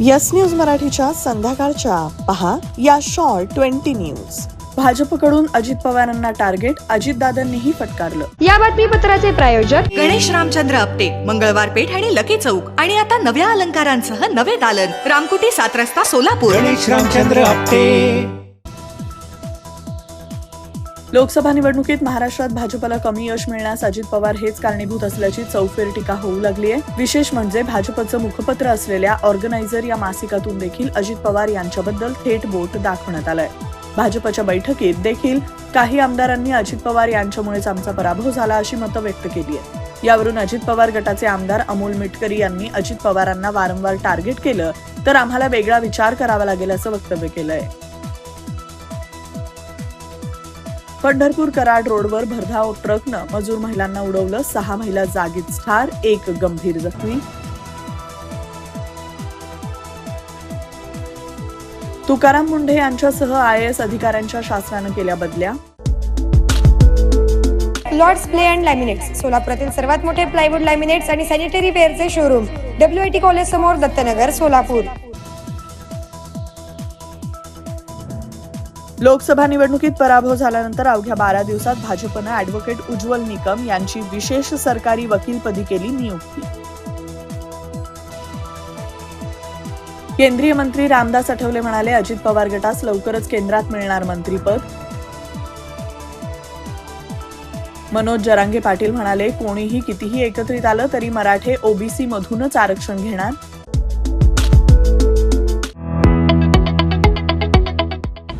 Yes news मराठीच्या संध्याकाळच्या. पहा या शॉर्ट ट्वेंटी न्यूज. भाजपकडून अजित पवारांना टार्गेट अजितदादांनीही फटकारलं. या बातमीपत्राचे प्रायोजक गणेश रामचंद्र आपटे मंगळवार पेठ आणि लकी चौक आणि आता नव्या अलंकारांसह नवे दालन. रामकुटी सात रस्ता सोलापूर. गणेश रामचंद्र आपटे. लोकसभा निवडणुकीत महाराष्ट्रात भाजपला कमी यश मिळण्यास अजित पवार हेच कारणीभूत असल्याची चौफेर टीका होऊ लागली आहे. विशेष म्हणजे भाजपचं मुखपत्र असलेल्या ऑर्गनायझर या मासिकातून देखील अजित पवार यांच्याबद्दल थेट बोट दाखवण्यात आलंय. भाजपच्या बैठकीत देखील काही आमदारांनी अजित पवार यांच्यामुळेच आमचा पराभव झाला अशी मतं व्यक्त केली आहे यावरून अजित पवार गटाचे आमदार अमोल मिटकरी यांनी अजित पवारांना वारंवार टार्गेट केलं तर आम्हाला वेगळा विचार करावा लागेल असं वक्तव्य केलंय. पंढरपूर कराड रोडवर भरधाव ट्रकनं मजूर महिलांना उडवलं सहा महिला जागीच ठार एक गंभीर जखमी. तुकाराम मुंढे यांच्यासह आय एस अधिकाऱ्यांच्या शासनानं केल्या बदल्या. लॉर्ड्स प्ले अँड लॅमिनेट्स सोलापुरातील सर्वात मोठे प्लायवूड लॅमिनेट्स आणि sanitary वेअरचे showroom W I T college समोर दत्तनगर सोलापूर. लोकसभा निवडणुकीत पराभव झाल्यानंतर अवघ्या बारा दिवसात भाजपनं अॅडव्होकेट उज्ज्वल निकम यांची विशेष सरकारी वकीलपदी केली नियुक्ती. केंद्रीय मंत्री रामदास आठवले म्हणाले अजित पवार गटास लवकरच केंद्रात मिळणार मंत्रीपद. मनोज जरांगे पाटील म्हणाले कोणीही कितीही एकत्रित आलं तरी मराठे ओबीसी मधूनच आरक्षण घेणार.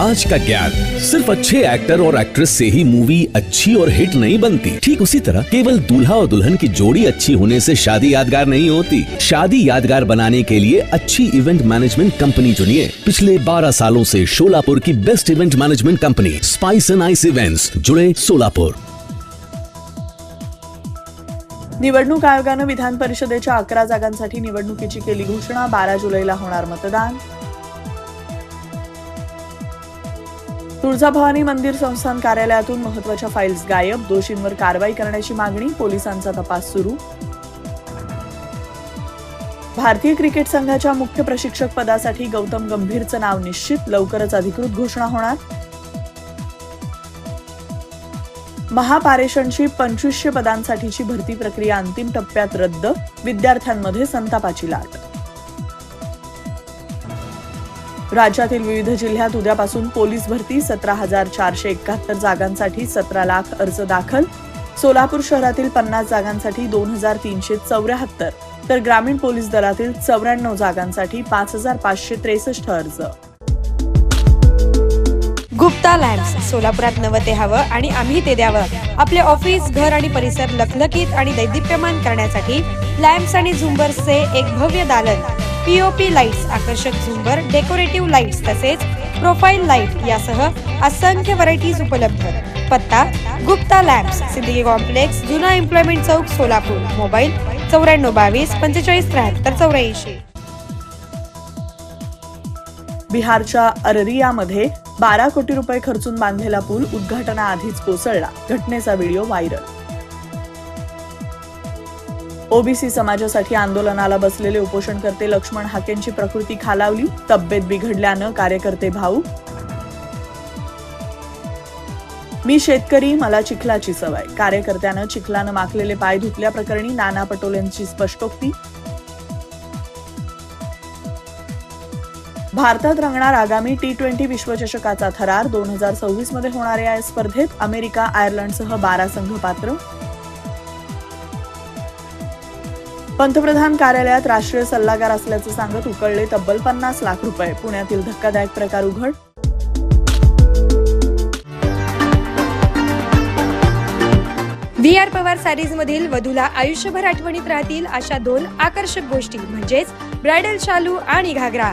आज का ज्ञान सिर्फ़ अच्छे एक्टर और एक्ट्रेस से ही मूवी अच्छी और हिट नहीं बनती। ठीक उसी तरह केवल दूल्हा और दुल्हन की जोड़ी अच्छी होने से शादी यादगार नहीं होती। शादी यादगार बनाने के लिए अच्छी इवेंट मैनेजमेंट कंपनी चुनिए। पिछले 12 सालों से शोलापुर की best event management company spice and ice events जुड़े सोलापुर निवडणूक आयोगानं विधान परिषदेच्या अकरा जागांसाठी निवडणुकीची केली घोषणा, बारा जुलैला होणार मतदान। तुळजाभवानी मंदिर संस्थान कार्यालयातून महत्त्वाच्या फाईल्स गायब. दोषींवर कारवाई करण्याची मागणी. पोलिसांचा तपास सुरू. भारतीय क्रिकेट संघाच्या मुख्य प्रशिक्षक पदासाठी गौतम गंभीरचं नाव निश्चित. लवकरच अधिकृत घोषणा होणार. महापारेषणची पंचवीसशे पदांसाठीची भरती प्रक्रिया अंतिम टप्प्यात रद्द. विद्यार्थ्यांमध्ये संतापाची लाट. राज्यातील विविध जिल्ह्यात उद्यापासून पोलीस भरती सतरा हजार चारशे एकाहत्तर जागांसाठी सतरा लाख अर्ज दाखल. सोलापूर शहरातील पन्नास जागांसाठी दोन हजार तीनशे चौऱ्याहत्तर तर ग्रामीण पोलीस दलातील चौऱ्याण्णव जागांसाठी पाच हजार पाचशे त्रेसष्ट अर्ज. गुप्ता लॅम्प्स सोलापुरात नवं ते हवं आणि आम्ही ते द्यावं. आपले ऑफिस घर आणि परिसर लखलखीत आणि दैदिप्यमान करण्यासाठी लॅम्प्स आणि झुंबर्सचे एक भव्य दालन. पीओपी लाईट्स आकर्षक झुंबर डेकोरेटिव्ह लाईट्स तसेच प्रोफाईल लाइट यासह असंख्य व्हरायटीज उपलब्ध. पत्ता गुप्ता लॅम्प्स सिद्धी कॉम्प्लेक्स जुना एम्प्लॉयमेंट चौक सोलापूर. मोबाईल चौऱ्याण्णव बावीस पंचेचाळीस त्र्याहत्तर चौऱ्याऐंशी. बिहारच्या अररियामध्ये बारा कोटी रुपये खर्चून बांधलेला पूल उद्घाटनाआधीच कोसळला. घटनेचा व्हिडिओ व्हायरल. ओबीसी समाजासाठी आंदोलनाला बसलेले उपोषणकर्ते लक्ष्मण हाकेंची प्रकृती खालावली. तब्येत बिघडल्यानं कार्यकर्ते भाऊ. मी शेतकरी मला चिखलाची सवय. कार्यकर्त्यानं चिखलानं माखलेले पाय धुतल्याप्रकरणी नाना पटोलेंची स्पष्टोक्ती. भारतात रंगणार आगामी टी ट्वेंटी विश्वचषकाचा थरार. दोन हजार सव्वीसमध्ये होणाऱ्या या स्पर्धेत अमेरिका आयर्लंडसह बारा संघ पात्र. पंतप्रधान कार्यालयात राष्ट्रीय सल्लागार असल्याचं सांगत उकळले तब्बल पन्नास लाख रुपये. पुण्यातील धक्कादायक प्रकार उघड. व्ही आर पवार सारीज मधील वधूला आयुष्यभर आठवणीत राहतील अशा दोन आकर्षक गोष्टी. म्हणजेच ब्रायडल शालू आणि घागरा.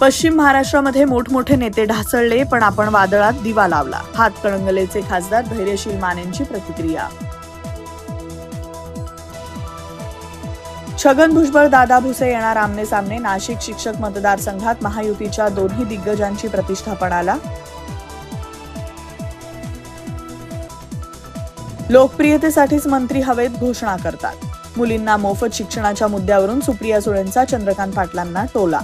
पश्चिम महाराष्ट्रामध्ये मोठमोठे नेते ढासळले पण आपण वादळात दिवा लावला. हातकणंगलेचे खासदार धैर्यशील मानेंची प्रतिक्रिया. छगन भुजबळ दादा भुसे येणार आमने सामने नाशिक शिक्षक मतदारसंघात महायुतीच्या दोन्ही दिग्गजांची प्रतिष्ठापणाला. लोकप्रियतेसाठीच मंत्री हवेत घोषणा करतात. मुलींना मोफत शिक्षणाच्या मुद्द्यावरून सुप्रिया सुळेंचा चंद्रकांत पाटलांना टोला.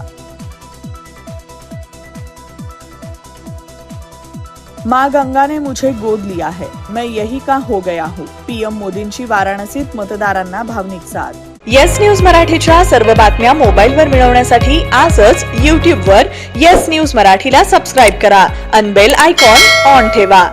माँ गंगा ने मुझे गोद लिया है. मैं यही का हो गया हूँ. पीएम मोदींची वाराणसीत मतदारांना भावनिक साथ. येस न्यूज मराठीच्या सर्व बातम्या मोबाईलवर मिळवण्यासाठी आजच यूट्यूबवर येस न्यूज मराठीला सबस्क्राईब करा. अनबेल आयकॉन ऑन ठेवा.